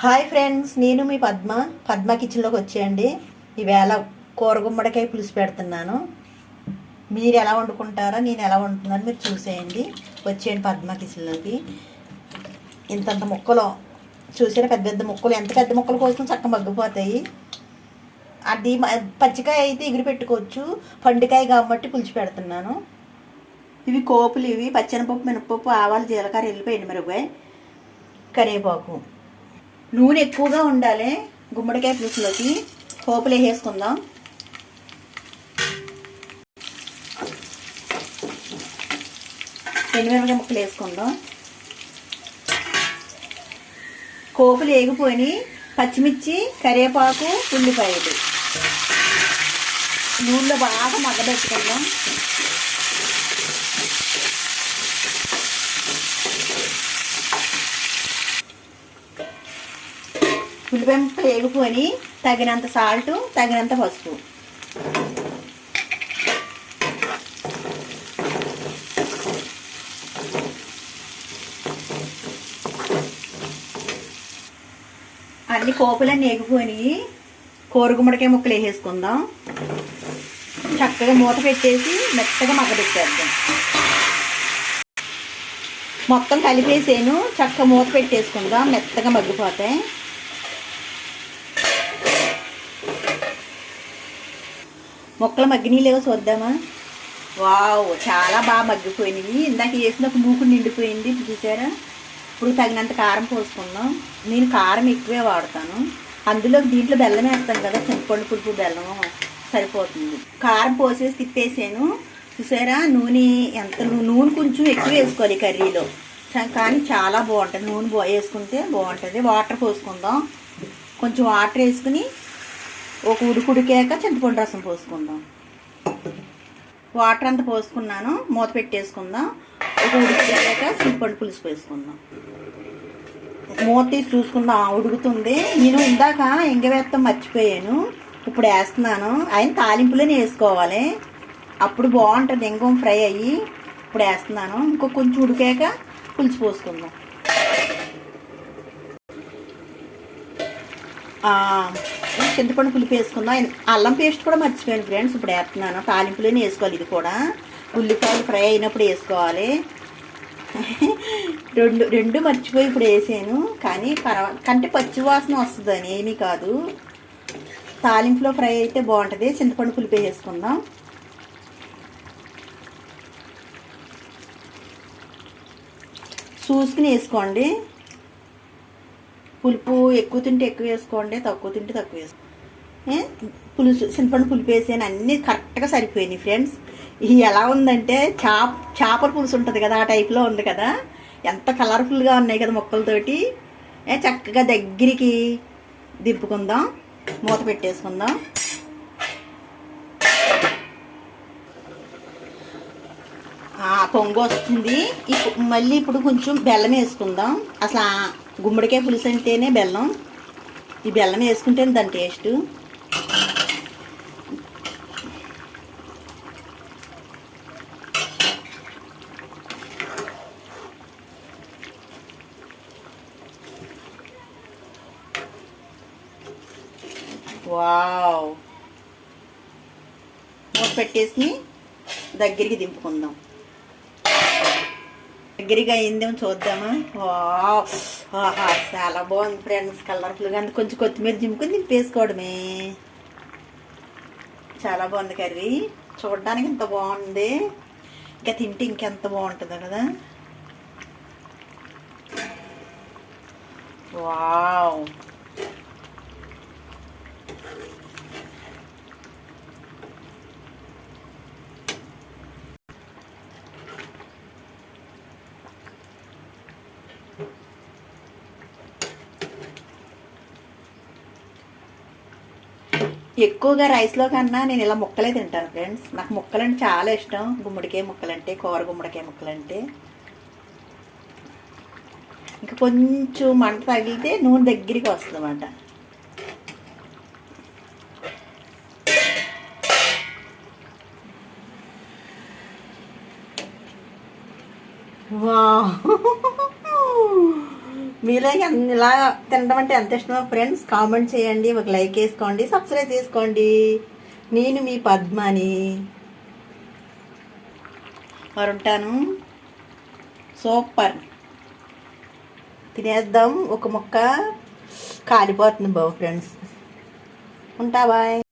Hi friends నేను మీ పద్మ. పద్మ కిచెన్లోకి వచ్చేయండి. ఈవేళ కూర గుమ్మడికాయ పులుసు పెడుతున్నాను. మీరు ఎలా వండుకుంటారో నేను ఎలా వండుతున్నాను మీరు చూసేయండి. వచ్చేయండి పద్మ కిచెన్లోకి. ఇంతంత ముక్కలు చూసారా పెద్ద పెద్ద ముక్కలు ఎంత పెద్ద ముక్కలు కోసం చక్క మగ్గిపోతాయి. అది పచ్చికాయ అయితే ఎగిరి పెట్టుకోవచ్చు. పండుకాయ కాబట్టి పులుసు పెడుతున్నాను. ఇవి కోపులు ఇవి పచ్చెనపప్పు మినపప్పు ఆవాలు జీలకర్ర వెళ్ళిపోయింది మిరపకాయ కరివేపాకు. నూనె ఎక్కువగా ఉండాలి. గుమ్మడికాయ పులుసులోకి పోపులు వేసేసుకుందాం. ఎండుమిరపకాయ ముక్కలు వేసుకుందాం. కోపులు వేగిపోయి పచ్చిమిర్చి కరివేపాకు ఉల్లిపాయలు నూనెలో బాగా మగ్గబెట్టుకుందాం. ఉల్లిపాయ ముక్కలు తగినంత సాల్ట్ తగినంత పసుపు. అన్ని కోపులన్నీ ఎగిపోయి కోరుగుమ్మడికాయ ముక్కలు వేసేసుకుందాం. చక్కగా మూత పెట్టేసి మెత్తగా మగ్గబెట్టేద్దాం మొత్తం కలిపేసాను. చక్క మూత పెట్టేసుకుందాం. మెత్తగా మగ్గిపోతాయి. మొక్కలు మగ్గినీ చూద్దామా? వావ్ చాలా బాగా మగ్గిపోయినవి. ఇందాక వేసిన ఒక మూకు నిండిపోయింది చూసారా? ఇప్పుడు తగినంత కారం పోసుకుందాం. నేను కారం ఎక్కువే వాడతాను. అందులో దీంట్లో బెల్లం వేస్తాను కదా చింతపండు పులుపు బెల్లం సరిపోతుంది. కారం పోసేసి తిప్పేసాను. చూసారా? నూనె ఎంత నూనె కొంచెం ఎక్కువ వేసుకోవాలి కర్రీలో. కానీ చాలా బాగుంటుంది. నూనె వేసుకుంటే బాగుంటుంది. వాటర్ పోసుకుందాం. కొంచెం వాటర్ వేసుకుని ఒక ఉడుకుడికాక చింతపండు రసం పోసుకుందాం. వాటర్ అంతా పోసుకున్నాను మూత పెట్టేసుకుందాం. ఒక ఉడికాక చింతపండు పులుసు వేసుకుందాం మూత తీసి చూసుకుందాం ఉడుకుతుంది. నేను ఇందాక ఎంగవేత్తం మర్చిపోయాను. ఇప్పుడు వేస్తున్నాను. ఆయన తాలింపులోనే వేసుకోవాలి. అప్పుడు బాగుంటుంది ఇంగం ఫ్రై అయ్యి. ఇప్పుడు వేస్తున్నాను. ఇంకో కొంచెం ఉడికాక పులుసు పోసుకుందాం. చింతపండు పులిపి వేసుకుందాం. అల్లం పేస్ట్ కూడా మర్చిపోయాను ఫ్రెండ్స్ ఇప్పుడు వేస్తున్నాను. తాలింపులోనే వేసుకోవాలి ఇది కూడా. ఉల్లిపాయలు ఫ్రై అయినప్పుడు వేసుకోవాలి. రెండు రెండు మర్చిపోయి ఇప్పుడు వేసాను. కానీ పర్వా కంటే పచ్చి వాసన వస్తుందని ఏమీ కాదు. తాలింపులో ఫ్రై అయితే బాగుంటుంది. చింతపండు పులిపే వేసుకుందాం. చూసుకుని వేసుకోండి. పులుపు ఎక్కువ తింటే ఎక్కువ వేసుకోండి తక్కువ తింటే తక్కువ వేసుకోండి పులుసు చింతపండు పులుపు వేసాను అన్నీ కరెక్ట్గా సరిపోయినాయి ఫ్రెండ్స్ ఇది ఎలా ఉందంటే చాప చేపల పులుసు ఉంటుంది కదా ఆ టైప్లో ఉంది కదా. ఎంత కలర్ఫుల్గా ఉన్నాయి కదా మొక్కలతోటి. ఏ చక్కగా దగ్గరికి దింపుకుందాం మూత పెట్టేసుకుందాం. పొంగు వస్తుంది. మళ్ళీ ఇప్పుడు కొంచెం బెల్లం వేసుకుందాం. అసలు గుమ్మడికాయ పులుసు అంటేనే బెల్లం. ఈ బెల్లం వేసుకుంటేనే దాని టేస్ట్. వావ్. మూత పెట్టేసి దగ్గరికి దింపుకుందాం. దగ్గరగా అయిందేమో చూద్దామా? వావ్. ఆహా చాలా బాగుంది ఫ్రెండ్స్. కలర్ఫుల్గా అంత కొంచెం కొత్తిమీర జిమ్ముకుని దింపేసుకోవడమే. చాలా బాగుంది కర్రీ. చూడడానికి ఇంత బాగుంది. ఇంకా తింటే ఇంకెంత బాగుంటుందో కదా. వావ్. ఎక్కువగా రైస్లో కన్నా నేను ఇలా ముక్కలే తింటాను ఫ్రెండ్స్ నాకు ముక్కలంటే చాలా ఇష్టం. గుమ్మడికాయ ముక్కలంటే కూర గుమ్మడికాయ ముక్కలంటే. ఇంకా కొంచెం మంట తగిలితే నూనె దగ్గరికి వస్తుంది అన్నమాట మీలో ఇలా తినడం అంటే ఎంత ఇష్టమో ఫ్రెండ్స్ కామెంట్ చేయండి. ఒక లైక్ వేసుకోండి. సబ్స్క్రైబ్ చేసుకోండి. నేను మీ పద్మని. మరుంటాను. ఉంటాను సూపర్ తినేద్దాం. ఒక ముక్క కాలిపోతుంది బాబు ఫ్రెండ్స్ ఉంటా బాయ్